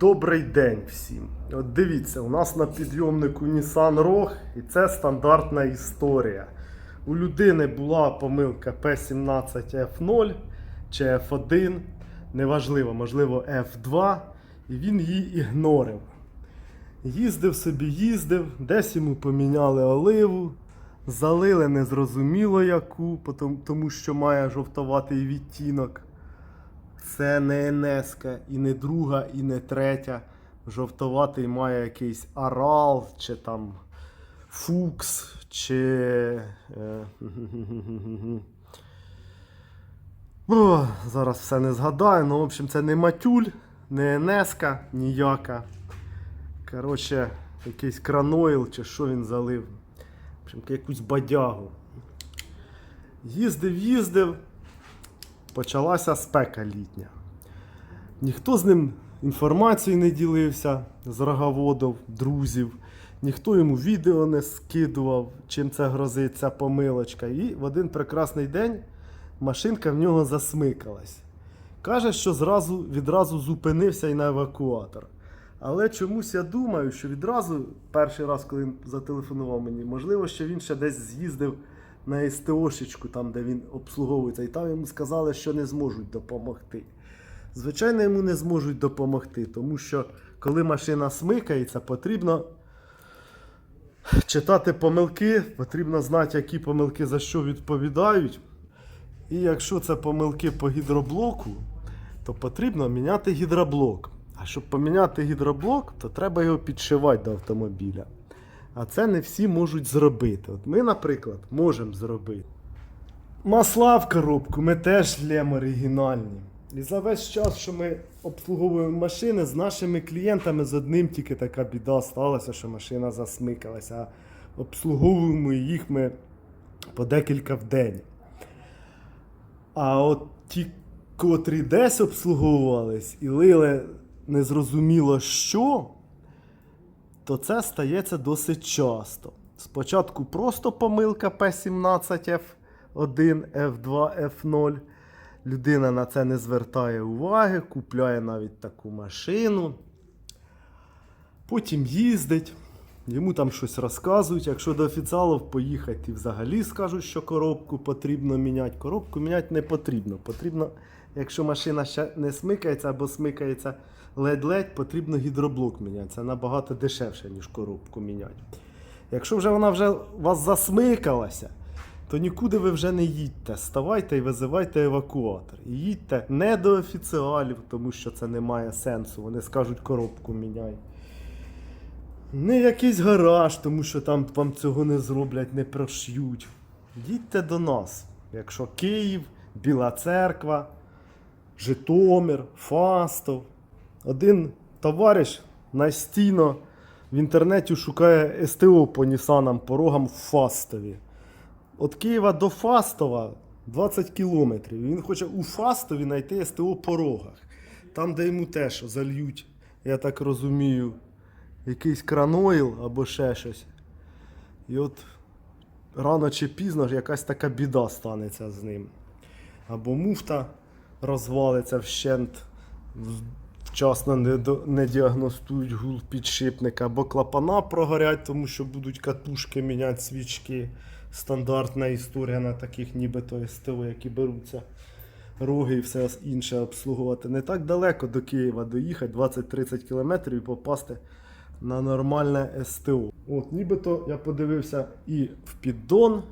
Добрий день всім. От дивіться, у нас на підйомнику Nissan Rogue і це стандартна історія. У людини була помилка P17F0 чи F1, неважливо, можливо, F2, і він її ігнорив. Їздив собі, їздив, десь йому поміняли оливу, залили незрозуміло яку, тому що має жовтоватий відтінок. Це не Енеска, і не друга, і не третя. Жовтоватий має якийсь Арал, чи там Фукс, чи. Е, О, зараз все не згадаю. Ну, в общем, це не матюль, не Енеска ніяка. Коротше, якийсь кранойл, чи що він залив. В общем, якусь бадягу. Їздив, їздив почалася спека літня. Ніхто з ним інформацією не ділився з роговодов, друзів, ніхто йому відео не скидував, чим це грозить ця помилочка. І в один прекрасний день машинка в нього засмикалась. Каже, що зразу, відразу зупинився і на евакуатор. Але чомусь я думаю, що відразу, перший раз, коли він зателефонував мені, можливо, що він ще десь з'їздив на СТОшечку, там, де він обслуговується, і там йому сказали, що не зможуть допомогти. Звичайно, йому не зможуть допомогти, тому що коли машина смикається, потрібно читати помилки, потрібно знати, які помилки за що відповідають. І якщо це помилки по гідроблоку, то потрібно міняти гідроблок. А щоб поміняти гідроблок, то треба його підшивати до автомобіля. А це не всі можуть зробити. От ми, наприклад, можемо зробити. Масла в коробку ми теж лємо оригінальні. І за весь час, що ми обслуговуємо машини, з нашими клієнтами з одним тільки така біда сталася, що машина засмикалася. Обслуговуємо їх ми по декілька в день. А от ті, котрі десь обслуговувались і лили незрозуміло що, то це стається досить часто. Спочатку просто помилка P17 F1, F2, F0. Людина на це не звертає уваги, купляє навіть таку машину. Потім їздить, йому там щось розказують. Якщо до офіціалів поїхати, взагалі скажуть, що коробку потрібно міняти. Коробку міняти не потрібно. Потрібно, якщо машина ще не смикається або смикається ледь-ледь, потрібно гідроблок міняти. Це набагато дешевше, ніж коробку міняти. Якщо вже вона вже вас засмикалася, то нікуди ви вже не їдьте. Ставайте і визивайте евакуатор. І їдьте не до офіціалів, тому що це не має сенсу. Вони скажуть коробку міняй. Не якийсь гараж, тому що там вам цього не зроблять, не прош'ють. Їдьте до нас. Якщо Київ, Біла Церква, Житомир, Фастов. Один товариш настійно в інтернеті шукає СТО по Нісанам порогам в Фастові. От Києва до Фастова 20 кілометрів. Він хоче у Фастові знайти СТО по рогах. Там, де йому теж зальють, я так розумію, якийсь кранойл або ще щось. І от рано чи пізно ж якась така біда станеться з ним. Або муфта розвалиться вщент, вчасно не, не діагностують гул підшипника, або клапана прогорять, тому що будуть катушки міняти свічки. Стандартна історія на таких нібито СТО, які беруться роги і все інше обслуговувати. Не так далеко до Києва доїхати, 20-30 кілометрів і попасти на нормальне СТО. От, нібито я подивився і в піддон.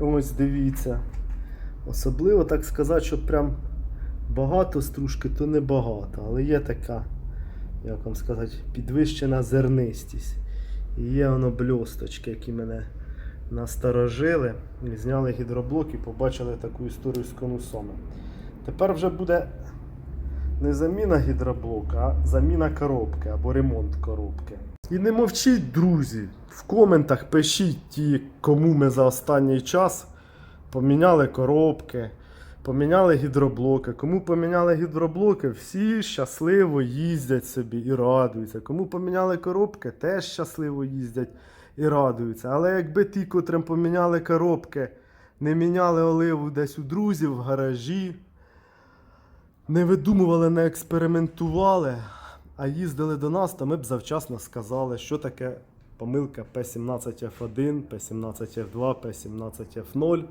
Ось дивіться. Особливо так сказати, що прям багато стружки, то не багато, але є така, як вам сказати, підвищена зернистість. І є воно бльосточки, які мене насторожили. І зняли гідроблок і побачили таку історію з конусами. Тепер вже буде не заміна гідроблока, а заміна коробки або ремонт коробки. І не мовчіть, друзі. В коментах пишіть ті, кому ми за останній час поміняли коробки, поміняли гідроблоки. Кому поміняли гідроблоки, всі щасливо їздять собі і радуються. Кому поміняли коробки, теж щасливо їздять і радуються. Але якби ті, котрим поміняли коробки, не міняли оливу десь у друзів в гаражі, не видумували, не експериментували, а їздили до нас, то ми б завчасно сказали, що таке помилка P17F1, P17F2, P17F0.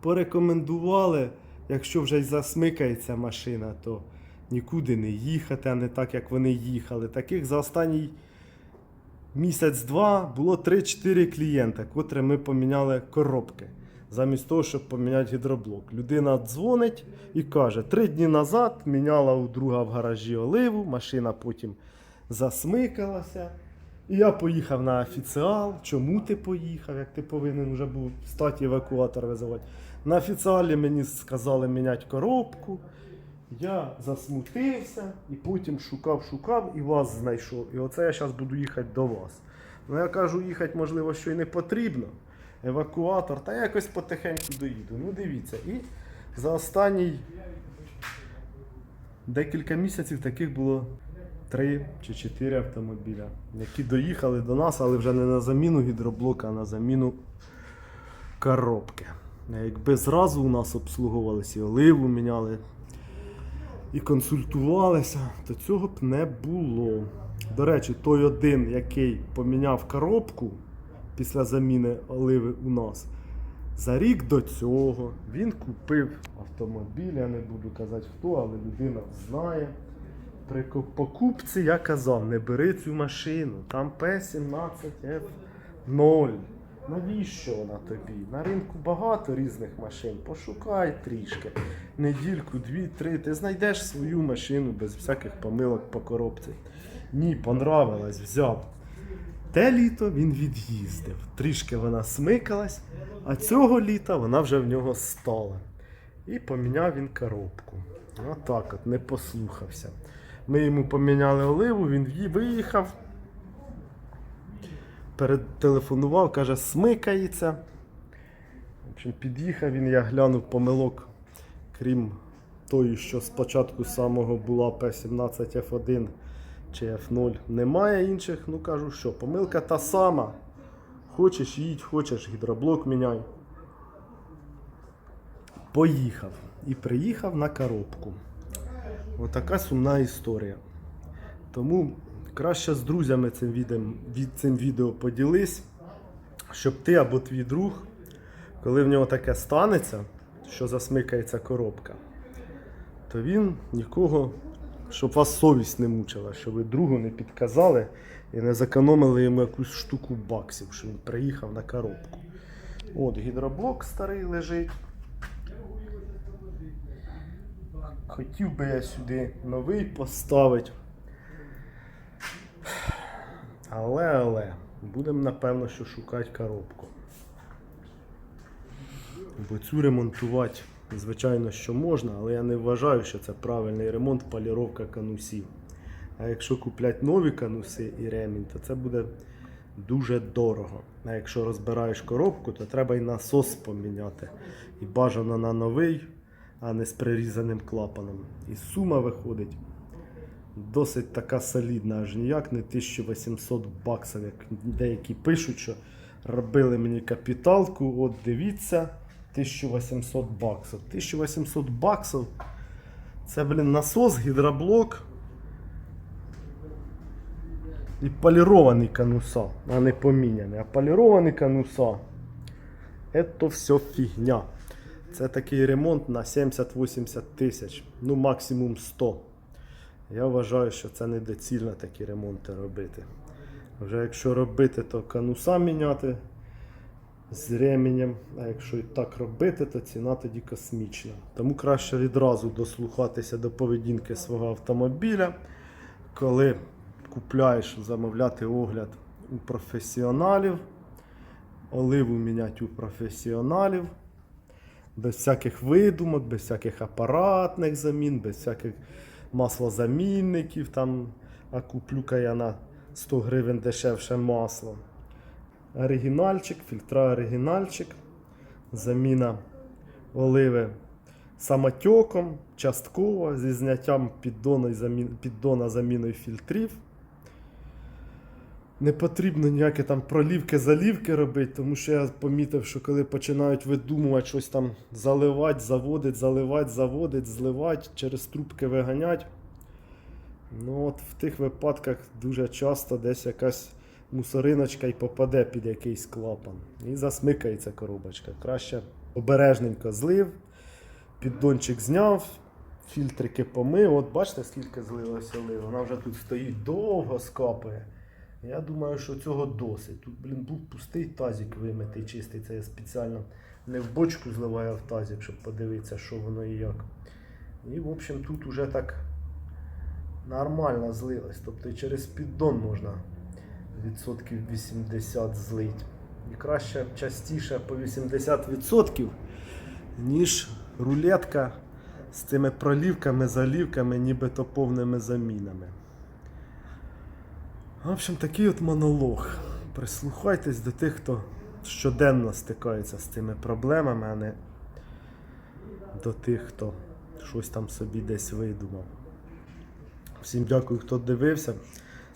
Порекомендували, якщо вже й засмикається машина, то нікуди не їхати, а не так, як вони їхали. Таких за останній місяць-два було 3-4 клієнта, котрі ми поміняли коробки. Замість того, щоб поміняти гідроблок. Людина дзвонить і каже: три дні назад міняла у друга в гаражі оливу, машина потім засмикалася. І я поїхав на офіціал. Чому ти поїхав? Як ти повинен вже був стати евакуатор визивати? На офіціалі мені сказали міняти коробку. Я засмутився і потім шукав, шукав і вас знайшов. І оце я зараз буду їхати до вас. Ну я кажу, їхати, можливо, що й не потрібно. Евакуатор, та якось потихеньку доїду. Ну дивіться. І за останній декілька місяців таких було три чи чотири автомобіля, які доїхали до нас, але вже не на заміну гідроблока, а на заміну коробки. Якби зразу у нас обслуговувалися і оливу міняли, і консультувалися, то цього б не було. До речі, той один, який поміняв коробку після заміни оливи у нас, за рік до цього він купив автомобіль, я не буду казати хто, але людина знає. При покупці я казав, не бери цю машину, там P17F0. Навіщо вона тобі? На ринку багато різних машин. Пошукай трішки. Недільку, дві, три. Ти знайдеш свою машину без всяких помилок по коробці. Ні, понравилась, взяв. Те літо він від'їздив. Трішки вона смикалась, а цього літа вона вже в нього стала. І поміняв він коробку. Отак от, не послухався. Ми йому поміняли оливу, він виїхав. Перетелефонував, каже, смикається. В общем, під'їхав він, я глянув помилок, крім тої, що спочатку самого була P17F1 чи F0. Немає інших. Ну кажу, що помилка та сама. Хочеш їдь, хочеш гідроблок міняй. Поїхав. І приїхав на коробку. Отака сумна історія. Тому краще з друзями цим відео, від цим відео поділись, щоб ти або твій друг, коли в нього таке станеться, що засмикається коробка, то він нікого, щоб вас совість не мучила, що ви другу не підказали і не зекономили йому якусь штуку баксів, що він приїхав на коробку. От гідроблок старий лежить. Хотів би я сюди новий поставити. Але, але, будемо напевно, що шукати коробку. Бо цю ремонтувати, звичайно, що можна, але я не вважаю, що це правильний ремонт, поліровка канусів. А якщо купляти нові кануси і ремінь, то це буде дуже дорого. А якщо розбираєш коробку, то треба і насос поміняти. І бажано на новий, а не з прирізаним клапаном. І сума виходить досить така солідна, аж ніяк не 1800 баксів, як деякі пишуть, що робили мені капіталку. От дивіться, 1800 баксів. 1800 баксів. Це, блін, насос, гідроблок. І полірований кануса, а не поміняний. А полірований кануса. Это все фігня. Це такий ремонт на 70-80 тисяч, ну максимум 100. Я вважаю, що це недоцільно такі ремонти робити. Вже якщо робити, то кануса міняти з ременем, а якщо і так робити, то ціна тоді космічна. Тому краще відразу дослухатися до поведінки свого автомобіля, коли купляєш замовляти огляд у професіоналів, оливу міняти у професіоналів без всяких видумок, без всяких апаратних замін, без всяких маслозамінників, там, а куплю-ка я на 100 гривень дешевше масло. Оригінальчик, фільтра оригінальчик, заміна оливи самотьоком, частково зі зняттям піддона, заміною фільтрів. Не потрібно ніякі там пролівки-залівки робити, тому що я помітив, що коли починають видумувати щось там заливати, заводить, заливати, заводить, зливати, через трубки виганять. Ну от в тих випадках дуже часто десь якась мусориночка і попаде під якийсь клапан. І засмикається коробочка. Краще обережненько злив, піддончик зняв, фільтрики помив. От бачите, скільки злилося олив. Вона вже тут стоїть довго скапає. Я думаю, що цього досить. Тут, блін, був пустий тазик вимитий, чистий. Це я спеціально не в бочку зливаю, в тазик, щоб подивитися, що воно і як. І, в общем, тут уже так нормально злилось. Тобто і через піддон можна відсотків 80 злить. І краще частіше по 80%, ніж рулетка з цими пролівками, залівками, нібито повними замінами. В общем, такий от монолог. Прислухайтесь до тих, хто щоденно стикається з цими проблемами, а не до тих, хто щось там собі десь видумав. Всім дякую, хто дивився.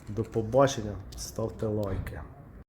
До побачення. Ставте лайки.